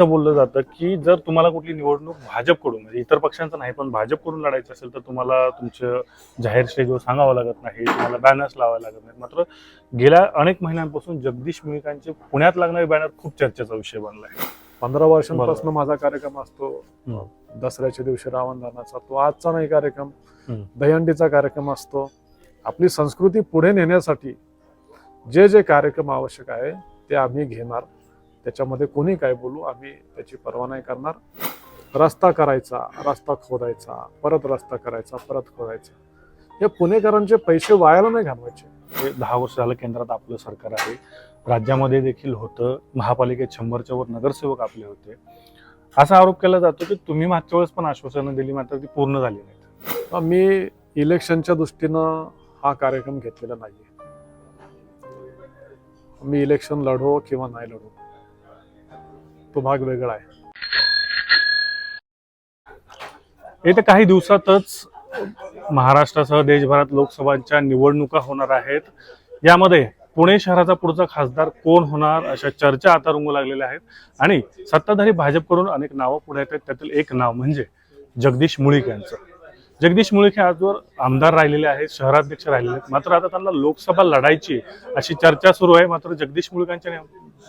असं बोललं जातं की जर तुम्हाला कुठली निवडणूक भाजपकडून म्हणजे इतर पक्षांचं नाही पण भाजपकडून लढायचं असेल तर तुम्हाला तुमचं जाहीर स्टेजवर सांगावं लागत नाही तुम्हाला बॅनर्स लावावे लागत नाहीत. मात्र गेल्या अनेक महिन्यांपासून जगदीश मुळीकांचे पुण्यात लागणारे बॅनर खूप चर्चेचा विषय बनलाय पंधरा वर्षांपासून माझा कार्यक्रम असतो. दसऱ्याच्या दिवशी रावणदानाचा तो आजचा नाही कार्यक्रम. दहीहंडीचा कार्यक्रम असतो. आपली संस्कृती पुढे नेण्यासाठी जे जे कार्यक्रम आवश्यक आहे ते आम्ही घेणार. त्याच्यामध्ये कोणी काय बोलू आम्ही त्याची पर्वा नाही करणार. रस्ता करायचा रस्ता खोदायचा परत रस्ता करायचा परत खोदायचा. हे पुणेकरांचे पैसे वायाला नाही घालवायचे. हे दहा वर्ष झालं केंद्रात आपलं सरकार आहे. राज्यामध्ये देखील होतं. महापालिकेत शंभरच्या वर नगरसेवक आपले होते. असा आरोप केला जातो की तुम्ही मागच्या वेळेस पण आश्वासनं दिली मात्र ती पूर्ण झाली नाहीत. मी इलेक्शनच्या दृष्टीनं हा कार्यक्रम घेतलेला नाहीये. मी इलेक्शन लढो किंवा नाही लढो. तो भाग वेगळा आहे. येत्या काही दिवसातच महाराष्ट्रासह देशभरात लोकसभांच्या निवडणुका होणार आहेत. यामध्ये पुणे शहराचा पुढचा खासदार कोण होणार अशा चर्चा आता रंगू लागलेल्या आहेत. आणि सत्ताधारी भाजपकडून अनेक नावं पुढे येत आहेत. त्यातील एक नाव म्हणजे जगदीश मुळीक यांचं. जगदीश मुळीक हे आजवर आमदार राहिलेले आहेत शहराध्यक्ष राहिलेले आहेत. मात्र आता त्यांना लोकसभा लढायची अशी चर्चा सुरू आहे. मात्र जगदीश मुळीकांच्या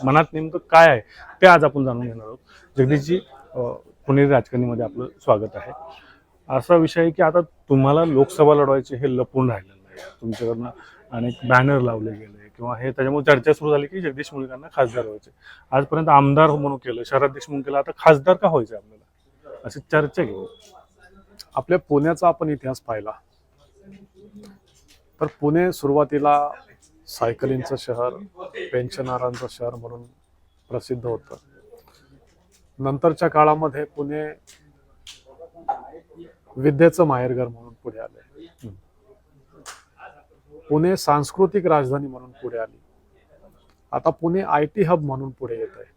मनात नेमकं काय आहे ते आज आपण जाणून घेणार आहोत. जगदीशजी पुणेरी राजकारणीमध्ये आपलं स्वागत आहे. असा विषय आहे की आता तुम्हाला लोकसभा लढवायचे हे लपून राहिलेलं नाही. तुमच्याकडनं अनेक बॅनर लावले गेले किंवा हे त्याच्यामुळे चर्चा सुरू झाली की जगदीश मुळीकांना खासदार व्हायचे. आजपर्यंत आमदार म्हणून केलं शहराध्यक्ष म्हणून केलं आता खासदार का व्हायचं आपल्याला? अशी चर्चा घेऊ आपल्या पुण्याचा आपण इतिहास पाहिला. तर पुणे सुरुवातीला सायकलिंगचं शहर पेन्शनरांचं शहर म्हणून प्रसिद्ध होतं. नंतरच्या काळामध्ये पुणे विद्येचं माहेरघर म्हणून पुढे आले पुणे सांस्कृतिक राजधानी म्हणून पुढे आली. आता पुणे आय टी हब म्हणून पुढे येत आहे.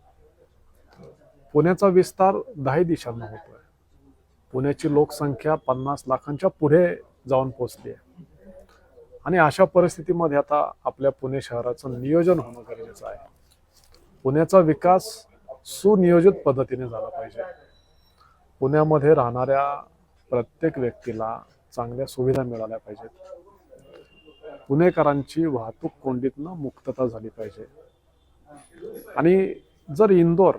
पुण्याचा विस्तार दहाही दिशांना होतोय. पुण्याची लोकसंख्या पन्नास लाखांच्या पुढे जाऊन पोचली आहे. आणि अशा परिस्थितीमध्ये आता आपल्या पुणे शहराचं नियोजन होणं गरजेचं आहे. पुण्याचा विकास सुनियोजित पद्धतीने झाला पाहिजे. पुण्यामध्ये राहणाऱ्या प्रत्येक व्यक्तीला चांगल्या सुविधा मिळाल्या पाहिजेत. पुणेकरांची वाहतूक कोंडीतनं मुक्तता झाली पाहिजे. आणि जर इंदोर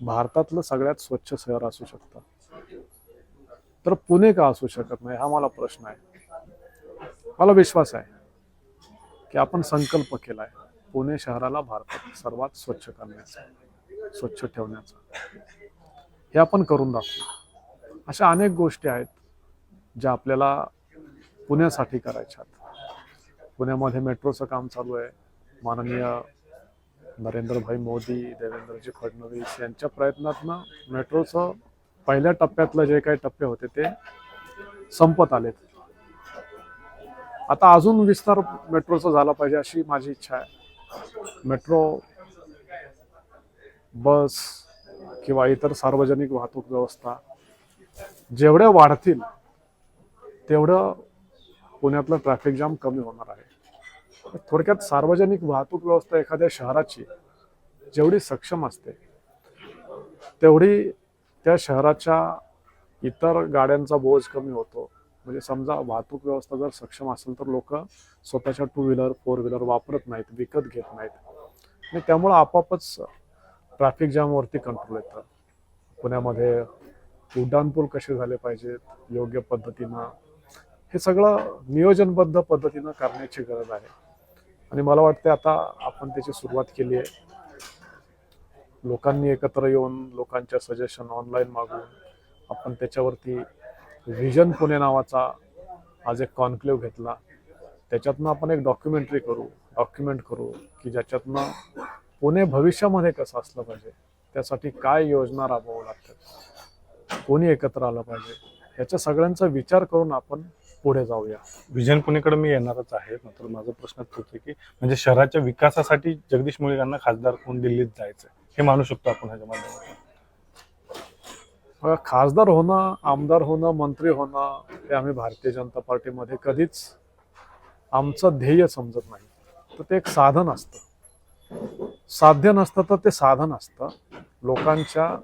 भारतातलं सगळ्यात स्वच्छ शहर असू शकतं तर पुणे का असू शकत नाही हा मला प्रश्न आहे. मला विश्वास आहे की आपण संकल्प केलाय पुणे शहराला भारतात सर्वात स्वच्छ करण्याचा स्वच्छ ठेवण्याचा. हे आपण करून दाखवू. अशा अनेक गोष्टी आहेत ज्या आपल्याला पुण्यासाठी करायच्या पुण्यामध्ये मेट्रोचं काम चालू आहे. माननीय नरेंद्रभाई मोदी देवेंद्रजी फडणवीस यांच्या प्रयत्नातनं मेट्रोचं पहिल्या टप्प्यातलं जे काही टप्पे होते ते संपत आलेत. आता अजून विस्तार मेट्रोचा झाला पाहिजे अशी माझी इच्छा आहे. मेट्रो बस किंवा इतर सार्वजनिक वाहतूक व्यवस्था जेवढ्या वाढतील तेवढं पुण्यातलं ट्रॅफिक जाम कमी होणार आहे. थोडक्यात सार्वजनिक वाहतूक व्यवस्था एखाद्या शहराची जेवढी सक्षम असते तेवढी त्या शहराच्या इतर गाड्यांचा बोज कमी होतो. म्हणजे समजा वाहतूक व्यवस्था जर सक्षम असेल तर लोक स्वतःच्या टू व्हीलर फोर व्हीलर वापरत नाहीत विकत घेत नाहीत. आणि त्यामुळं आपापच ट्रॅफिक जामवरती कंट्रोल येतं. पुण्यामध्ये उड्डाणपूल कसे झाले पाहिजेत योग्य पद्धतीनं. हे सगळं नियोजनबद्ध पद्धतीनं करण्याची गरज आहे. आणि मला वाटते आता आपण त्याची सुरुवात केली आहे. लोकांनी एकत्र येऊन लोकांच्या सजेशन ऑनलाईन मागून आपण त्याच्यावरती व्हिजन पुणे नावाचा आज एक कॉन्क्लेव्ह घेतला. त्याच्यातनं आपण एक डॉक्युमेंटरी करू डॉक्युमेंट करू की ज्याच्यातनं पुणे भविष्यामध्ये कसं असलं पाहिजे त्यासाठी काय योजना राबवावं लागतात कोणी एकत्र आलं पाहिजे याच्या सगळ्यांचा विचार करून आपण पुढे जाऊया. विजन पुणेकडे मी येणारच आहे मात्र माझा प्रश्न तोच आहे की म्हणजे शहराच्या विकासासाठी जगदीश मुळे यांना खासदार कोण दिल्लीत जायचं हे मानू शकतो आपण ह्याच्या माध्यमातून. खासदार होणं आमदार होणं मंत्री होणं हे आम्ही भारतीय जनता पार्टीमध्ये कधीच आमचं ध्येय समजत नाही. तर ते एक साधन असतं. साध्य नसतं तर ते साधन असतं. लोकांच्या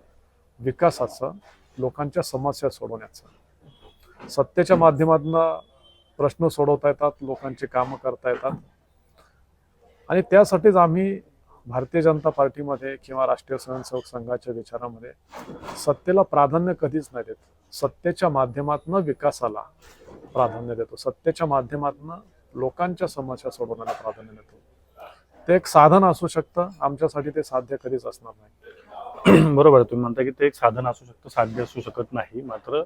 विकासाचं लोकांच्या समस्या सोडवण्याचं. सत्तेच्या माध्यमातून प्रश्न सोडवता येतात लोकांची कामं करता येतात. आणि त्यासाठीच आम्ही भारतीय जनता पार्टीमध्ये किंवा राष्ट्रीय स्वयंसेवक संघाच्या विचारामध्ये सत्तेला प्राधान्य कधीच नाही देत. सत्तेच्या माध्यमातून विकासाला प्राधान्य देतो. सत्तेच्या माध्यमातून लोकांच्या समस्या सोडवण्याला प्राधान्य देतो. ते एक साधन असू शकतं. आमच्यासाठी ते साध्य कधीच असणार नाही. बरोबर आहे. तुम्ही म्हणता की ते एक साधन असू शकतं साध्य असू शकत नाही. मात्र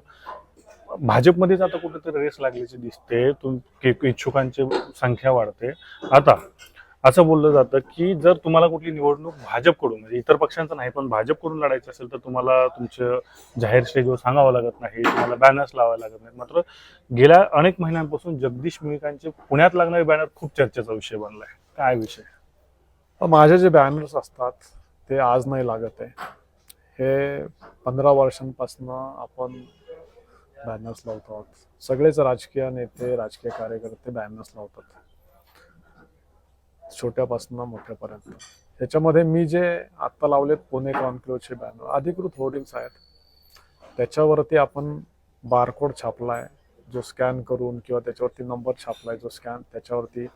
भाजपमध्येच आता कुठेतरी रेस लागल्याची दिसते. तुम इच्छुकांची संख्या वाढते. आता असं बोललं जातं की जर तुम्हाला कुठली निवडणूक भाजपकडून म्हणजे इतर पक्षांचं नाही पण भाजपकडून लढायचं असेल तर तुम्हाला तुमचं जाहीर स्टेजवर सांगावं लागत नाही तुम्हाला बॅनर्स लावावे लागत नाहीत. मात्र गेल्या अनेक महिन्यांपासून जगदीश मुळीकांचे पुण्यात लागणारे बॅनर खूप चर्चेचा विषय बनलाय. काय विषय? माझे जे बॅनर्स असतात ते आज नाही लागत आहे. हे पंधरा वर्षांपासून आपण बॅनर्स लावतो आहोत. सगळेच राजकीय नेते राजकीय कार्यकर्ते बॅनर्स लावतात. छोट्यापासून मोठ्यापर्यंत. ह्याच्यामध्ये मी जे आत्ता लावलेत पुणे कॉन्क्लोजचे बॅनर अधिकृत होर्डिंग्स आहेत. त्याच्यावरती आपण बारकोड छापलाय जो स्कॅन करून किंवा त्याच्यावरती नंबर छापलाय जो स्कॅन त्याच्यावरती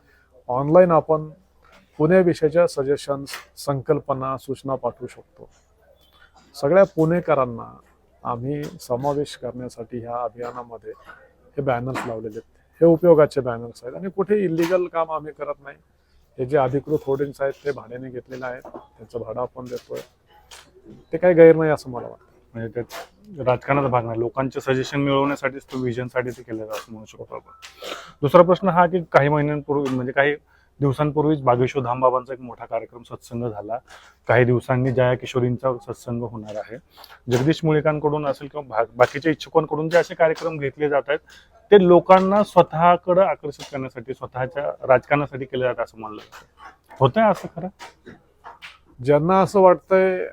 ऑनलाईन आपण पुण्याविषयीच्या सजेशन्स संकल्पना सूचना पाठवू शकतो. सगळ्या पुणेकरांना आम्ही समावेश करण्यासाठी ह्या अभियानामध्ये हे बॅनर्स लावलेले आहेत. हे उपयोगाचे बॅनर्स आहेत आणि कुठे इलिगल काम आम्ही करत नाही. हे जे अधिकृत होर्डिंग्स आहेत ते भाड्याने घेतलेले आहेत. त्याचं भाडं आपण देतोय. ते काही गैर नाही असं मला वाटतं. म्हणजे त्यात राजकारणाचा भाग नाही. लोकांचे सजेशन मिळवण्यासाठीच तो विजनसाठी ते केलं जातं म्हणू शकतो आपण. दुसरा प्रश्न हा की काही महिन्यांपूर्वी म्हणजे काही दिवसांपूर्वीच बागेश्वर धामबाबांचा एक मोठा कार्यक्रम सत्संग झाला. काही दिवसांनी जया किशोरींचा सत्संग होणार आहे. जगदीश मुळेकांकडून असेल किंवा बाकीच्या इच्छुकांकडून जे असे कार्यक्रम घेतले जात आहेत ते लोकांना स्वतःकडे आकर्षित करण्यासाठी स्वतःच्या राजकारणासाठी केले जातात असं म्हणलं जातं. होतंय असं खरं? ज्यांना असं वाटतंय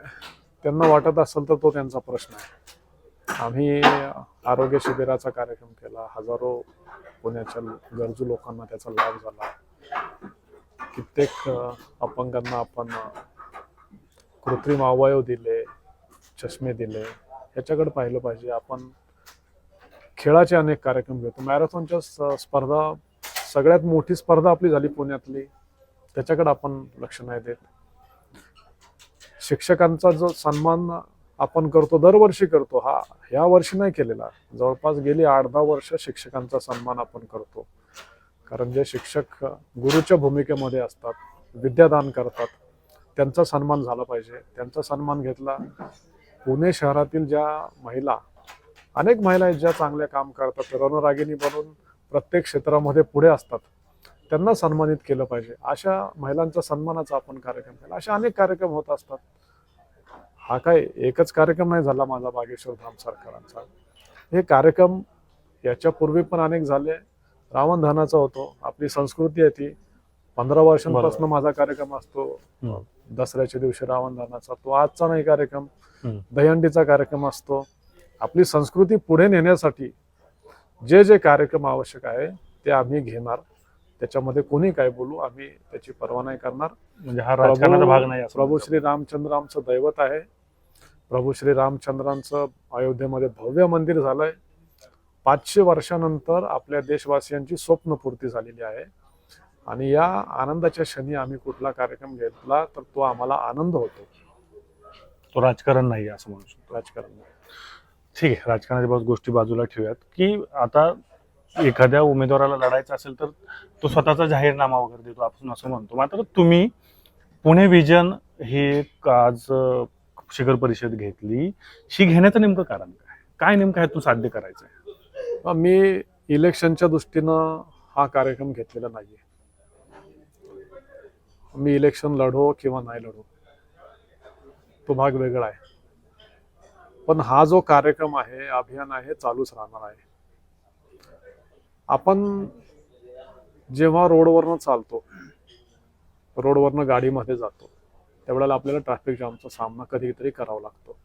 त्यांना वाटत असेल तर तो त्यांचा प्रश्न आहे. आम्ही आरोग्य शिबिराचा कार्यक्रम केला हजारो पुण्याच्या गरजू लोकांना त्याचा लाभ झाला. कित्येक अपंगांना आपण कृत्रिम अवयव दिले चष्मे दिले. ह्याच्याकडे पाहिलं पाहिजे. आपण खेळाचे अनेक कार्यक्रम घेतो. मॅरेथॉनच्या स- स्पर्धा सगळ्यात मोठी स्पर्धा आपली झाली पुण्यातली. त्याच्याकडे आपण लक्ष नाही देत. शिक्षकांचा जो सन्मान आपण करतो दरवर्षी करतो हा ह्या वर्षी नाही केलेला. जवळपास गेली आठ दहा वर्ष शिक्षकांचा सन्मान आपण करतो. कारण जे शिक्षक गुरुच्या भूमिकेमध्ये असतात विद्यादान करतात त्यांचा सन्मान झाला पाहिजे. त्यांचा सन्मान घेतला पुणे शहरातील ज्या महिला अनेक महिला आहेत ज्या चांगले काम करतात. रणरागिणी बनून प्रत्येक क्षेत्रामध्ये पुढे असतात. त्यांना सन्मानित केलं पाहिजे. अशा महिलांचा सन्मानाचा आपण कार्यक्रम केला. असे अनेक कार्यक्रम होत असतात. हा काय एकच कार्यक्रम नाही झाला माझा बागेश्वर धाम सरकारांचा. हे कार्यक्रम याच्यापूर्वी पण अनेक झाले. रावण धनाचा होतो. आपली संस्कृती आहे ती. पंधरा वर्षांपासून माझा कार्यक्रम असतो. दसऱ्याच्या दिवशी रावण धनाचा. तो आजचा नाही कार्यक्रम. दहीहंडीचा कार्यक्रम असतो. आपली संस्कृती पुढे नेण्यासाठी जे जे कार्यक्रम आवश्यक आहे ते आम्ही घेणार. त्याच्यामध्ये कोणी काय बोलू आम्ही त्याची पर्वा नाही करणार. म्हणजे हा राजकारणाचा भाग नाही प्रभू. श्री रामचंद्र आमचं दैवत आहे. प्रभू श्री रामचंद्रांचं अयोध्येमध्ये भव्य मंदिर झालंय. पाचशे वर्षानंतर आपल्या देशवासियांची स्वप्नपूर्ती झालेली आहे. आणि या आनंदाच्या क्षणी आम्ही कुठला कार्यक्रम घेतला तर तो आम्हाला आनंद होतो. तो राजकारण नाही असं म्हणू शकतो. राजकारण ठीक आहे राजकारणाच्या बाबत गोष्टी बाजूला ठेवूयात की आता एखाद्या उमेदवाराला लढायचं असेल तर तो स्वतःचा जाहीरनामा वगैरे देतो आपण असं म्हणतो. मात्र तुम्ही पुणे विजन ही आज शिखर परिषद घेतली शी घेण्याचं नेमकं कारण काय? काय नेमकं आहे तू साध्य करायचं आहे? मी इलेक्शनच्या दृष्टीनं हा कार्यक्रम घेतलेला नाही मी इलेक्शन लढो किंवा नाही लढो तो भाग वेगळा आहे. पण हा जो कार्यक्रम आहे अभियान आहे चालूच राहणार आहे. आपण जेव्हा रोडवरनं चालतो रोडवरनं गाडीमध्ये जातो त्यावेळेला आपल्याला ट्रॅफिक जामचा सामना कधीतरी करावा लागतो.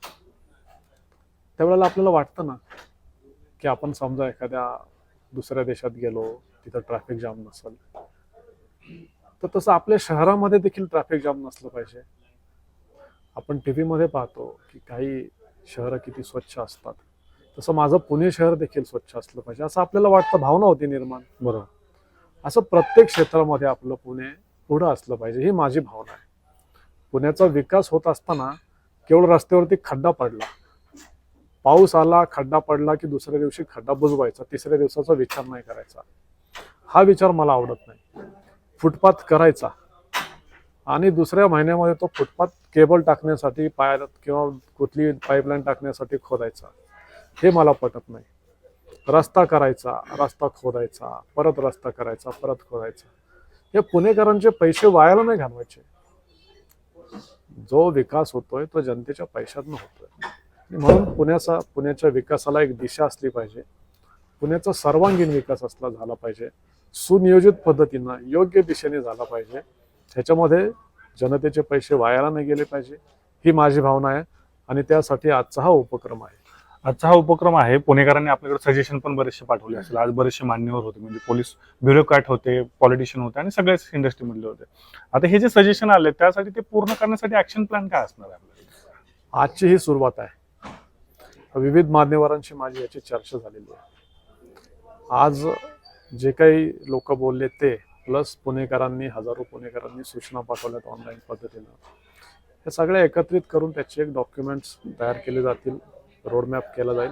त्यावेळेला आपल्याला वाटतं ना की आपण समजा एखाद्या दुसऱ्या देशात गेलो तिथं ट्रॅफिक जाम नसेल तर तसं आपल्या शहरामध्ये देखील ट्रॅफिक जाम नसलं पाहिजे. आपण टी व्हीमध्ये पाहतो की काही शहरं किती स्वच्छ असतात. तसं माझं पुणे शहर देखील स्वच्छ असलं पाहिजे असं आपल्याला वाटतं भावना होती निर्माण. बरोबर. असं प्रत्येक क्षेत्रामध्ये आपलं पुणे पुढं असलं पाहिजे ही माझी भावना आहे. पुण्याचा विकास होत असताना केवळ रस्त्यावरती खड्डा पडला. पाऊस आला खड्डा पडला की दुसऱ्या दिवशी खड्डा बुजवायचा तिसऱ्या दिवसाचा विचार नाही करायचा. हा विचार मला आवडत नाही. फुटपाथ करायचा आणि दुसऱ्या महिन्यामध्ये तो फुटपाथ केबल टाकण्यासाठी पाय किंवा कुठली पाईपलाईन टाकण्यासाठी खोदायचा. हे मला पटत नाही. रस्ता करायचा रस्ता खोदायचा परत रस्ता करायचा परत खोदायचा. हे पुणेकरांचे पैसे वायाला नाही घालवायचे. जो विकास होतोय तो जनतेच्या पैशातनं होतोय. म्हणून पुण्याचा पुण्याच्या विकासाला एक दिशा असली पाहिजे. पुण्याचा सर्वांगीण विकास असला झाला पाहिजे. सुनियोजित पद्धतीनं योग्य दिशेने झाला पाहिजे. ह्याच्यामध्ये जनतेचे पैसे वायाला नाही गेले पाहिजे ही माझी भावना आहे आणि त्यासाठी आजचा हा उपक्रम आहे. आजचा हा उपक्रम आहे. पुणेकरांनी आपल्याकडे सजेशन पण बरेचसे पाठवले असेल. आज बरेचसे मान्यवर होते. म्हणजे पोलीस ब्युरोक्रॅट होते पॉलिटिशियन होते आणि सगळेच इंडस्ट्री मधले होते. आता हे जे सजेशन आले त्यासाठी ते पूर्ण करण्यासाठी ऍक्शन प्लॅन काय असणार आहे आपल्याला आजची ही सुरुवात आहे. विविध मान्यवरांशी माझी याची चर्चा झालेली आहे. आज जे काही लोक बोलले ते प्लस पुणेकरांनी हजारो पुणेकरांनी सूचना पाठवल्यात ऑनलाईन पद्धतीनं. हे सगळे एकत्रित करून त्याचे एक डॉक्युमेंट्स तयार केले जातील. रोडमॅप केला जाईल.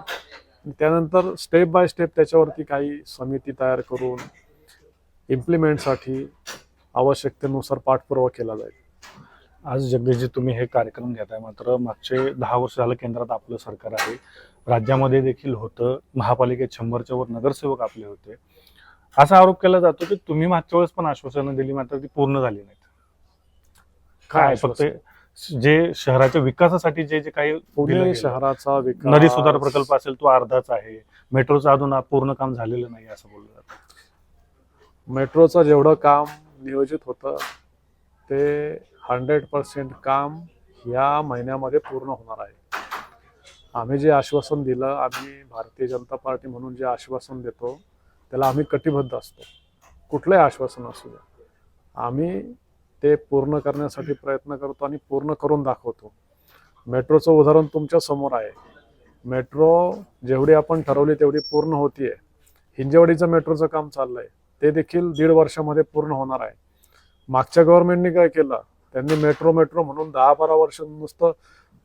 त्यानंतर स्टेप बाय स्टेप त्याच्यावरती काही समिती तयार करून इम्प्लिमेंटसाठी आवश्यकतेनुसार पाठपुरावा केला जाईल. आज जगदीशजी तुम्ही हे कार्यक्रम घेताय. मात्र मागचे दहा वर्ष झालं केंद्रात आपलं सरकार आहे. राज्यामध्ये देखील होतं. महापालिकेत शंभरच्या वर नगरसेवक आपले होते. असा आरोप केला जातो की तुम्ही मागच्या वेळेस पण आश्वासनं दिली मात्र ती पूर्ण झाली नाहीत. काय फक्त? जे शहराच्या विकासासाठी जे जे काही पुणे शहराचा विकास नदी सुधार प्रकल्प असेल तो अर्धाच आहे. मेट्रोचं अजून पूर्ण काम झालेलं नाही असं बोललं जातं. मेट्रोचं जेवढं काम नियोजित होतं ते हंड्रेड पर्सेंट काम या महिन्यामध्ये पूर्ण होणार आहे. आम्ही जे आश्वासन दिलं आम्ही भारतीय जनता पार्टी म्हणून जे आश्वासन देतो त्याला आम्ही कटिबद्ध असतो. कुठलंही आश्वासन असू द्या. आम्ही ते पूर्ण करण्यासाठी प्रयत्न करतो आणि पूर्ण करून दाखवतो. मेट्रोचं उदाहरण तुमच्यासमोर आहे. मेट्रो जेवढी आपण ठरवली तेवढी पूर्ण होतीये. हिंजेवाडीचं मेट्रोचं काम चाललंय. ते देखील दीड वर्षामध्ये पूर्ण होणार आहे. मागच्या गव्हर्नमेंटने काय केलं? त्यांनी मेट्रो मेट्रो म्हणून दहा बारा वर्ष नुसतं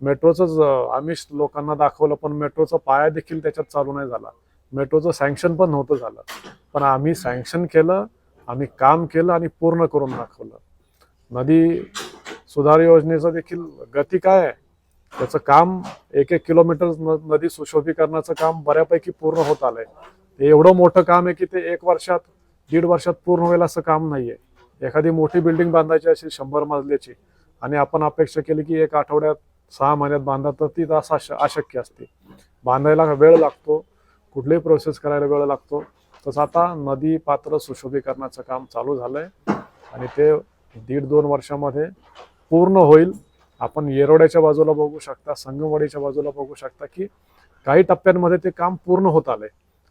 मेट्रोचंच आमिष लोकांना दाखवलं पण मेट्रोचा पाया देखील त्याच्यात चालू नाही झाला. मेट्रोचं सँक्शन पण नव्हतं झालं. पण आम्ही सँक्शन केलं आम्ही काम केलं आणि पूर्ण करून दाखवलं. नदी सुधार योजनेचं देखील गती काय आहे? त्याचं काम एक एक किलोमीटर न- नदी सुशोभीकरणाचं काम बऱ्यापैकी पूर्ण होत आलंय. ते एवढं मोठं काम आहे की ते एक वर्षात दीड वर्षात पूर्ण होईल असं काम नाहीये. एखादी मोठी बिल्डिंग बांधायची असेल शंभर मजल्याची आणि आपण अपेक्षा केली की एक आठवड्यात सहा महिन्यात बांधा तर ती असं अश- अशक्य असते. बांधायला वेळ लागतो कुठलेही प्रोसेस करायला वेळ लागतो. तसं आता नदी पात्र सुशोभीकरणाचं काम चालू झालं आहे आणि ते दीड दोन वर्षामध्ये पूर्ण होईल. आपण येरोड्याच्या बाजूला बघू शकता संगमवाडीच्या बाजूला बघू शकता की काही टप्प्यांमध्ये ते काम पूर्ण होत आलंय.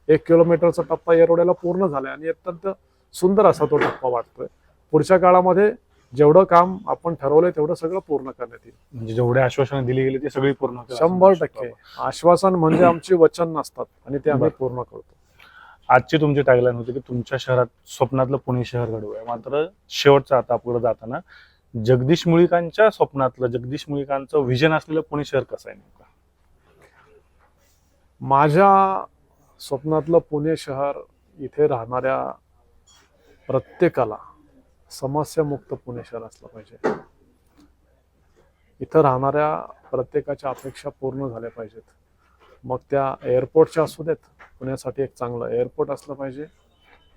एक किलोमीटरचा टप्पा येरोड्याला पूर्ण झालाय आणि अत्यंत सुंदर असा तो टप्पा वाटतोय. पुढच्या काळामध्ये जेवढं काम आपण ठरवलंय तेवढं सगळं पूर्ण करण्यात येईल. म्हणजे जेवढे आश्वासनं दिली गेली ते सगळी पूर्ण करा. शंभर टक्के. आश्वासन म्हणजे आमची वचन नसतात आणि ते आम्ही पूर्ण करतो. आजची तुमची टॅगलाईन होती की तुमच्या शहरात स्वप्नातलं पुणे शहर घडवूया मात्र शेवटचं आता पुढे जाताना जगदीश मुळीकांच्या स्वप्नातलं जगदीश मुळीकांचं विजन असलेलं पुणे शहर कसं आहे नेमकं? माझ्या स्वप्नातलं पुणे शहर इथे राहणाऱ्या प्रत्येकाला समस्यामुक्त पुणे शहर असलं पाहिजे. इथं राहणाऱ्या प्रत्येकाच्या अपेक्षा पूर्ण झाल्या पाहिजेत. मग त्या एअरपोर्टच्या असू देत पुण्यासाठी एक चांगलं एअरपोर्ट असलं पाहिजे.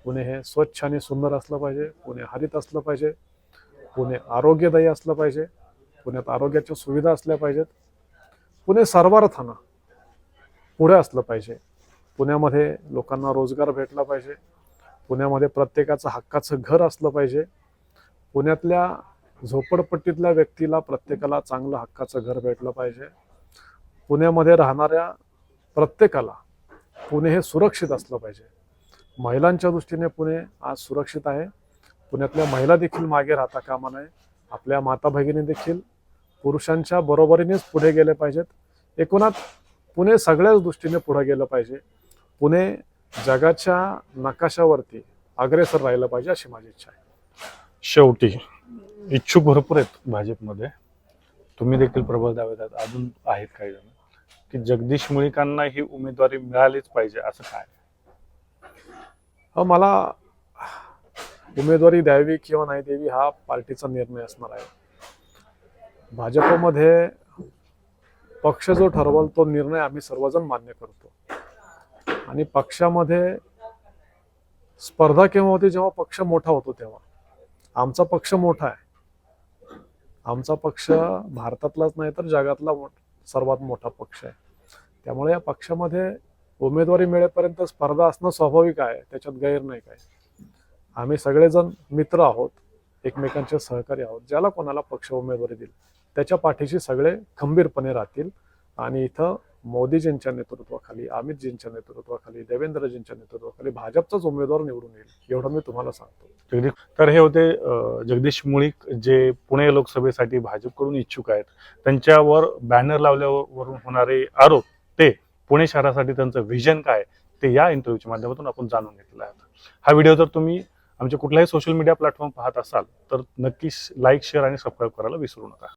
पुणे हे स्वच्छ आणि सुंदर असलं पाहिजे पुणे हरित असलं पाहिजे पुणे आरोग्यदायी असलं पाहिजे पुण्यात आरोग्याच्या सुविधा असल्या पाहिजेत. पुणे सर्वार्थानं पुढे असलं पाहिजे. पुण्यामध्ये लोकांना रोजगार भेटला पाहिजे. पुण्यामध्ये प्रत्येकाचं हक्काचं घर असलं पाहिजे. पुण्यातल्या झोपडपट्टीतल्या व्यक्तीला प्रत्येकाला चांगलं हक्काचं घर भेटलं पाहिजे. पुण्यामध्ये राहणाऱ्या प्रत्येकाला पुणे हे सुरक्षित असलं पाहिजे. महिलांच्या दृष्टीने पुणे आज सुरक्षित आहे. पुण्यातल्या महिला देखील मागे राहता कामा नये. आपल्या माता भगिनी देखील पुरुषांच्या बरोबरीनेच पुढे गेले पाहिजेत. एकूणात पुणे सगळ्याच दृष्टीने पुढे गेलं पाहिजे. पुणे जगाच्या नकाशावरती अग्रेसर राहिलं पाहिजे अशी माझी इच्छा आहे. शेवटी इच्छुक भरपूर आहेत भाजपमध्ये. तुम्ही देखील प्रबळ दावेदार अजून आहेत काही जण. की जगदीश मुळीकांना ही उमेदवारी मिळालीच पाहिजे असं काय? मला उमेदवारी द्यावी किंवा नाही द्यावी हा पार्टीचा निर्णय असणार आहे. भाजपमध्ये पक्ष जो ठरवल तो निर्णय आम्ही सर्वजण मान्य करतो. आणि पक्षामध्ये स्पर्धा केव्हा होती? जेव्हा पक्ष मोठा होतो तेव्हा. आमचा पक्ष मोठा आहे. आमचा पक्ष भारतातलाच नाही तर जगातला सर्वात मोठा पक्ष आहे. त्यामुळे या पक्षामध्ये उमेदवारी मिळेपर्यंत स्पर्धा असणं स्वाभाविक आहे. त्याच्यात गैर नाही काय आम्ही सगळेजण मित्र आहोत. एकमेकांचे सहकारी आहोत. ज्याला कोणाला पक्ष उमेदवारी देईल त्याच्या पाठीशी सगळे खंबीरपणे राहतील. आणि इथं मोदीजींच्या नेतृत्वाखाली अमितजींच्या नेतृत्वाखाली देवेंद्रजींच्या नेतृत्वाखाली भाजपचाच उमेदवार निवडून येईल एवढं मी तुम्हाला सांगतो. जगदीश तर हे होते जगदीश मुळीक जे पुणे लोकसभेसाठी भाजपकडून इच्छुक आहेत. त्यांच्यावर बॅनर लावल्यावरून होणारे आरोप ते पुणे शहरासाठी त्यांचं व्हिजन काय ते या इंटरव्ह्यूच्या माध्यमातून आपण जाणून घेतलेलं आहे. हा व्हिडिओ जर तुम्ही आमच्या कुठल्याही सोशल मीडिया प्लॅटफॉर्म पाहत असाल तर नक्कीच लाईक शेअर आणि सबस्क्राईब करायला विसरू नका.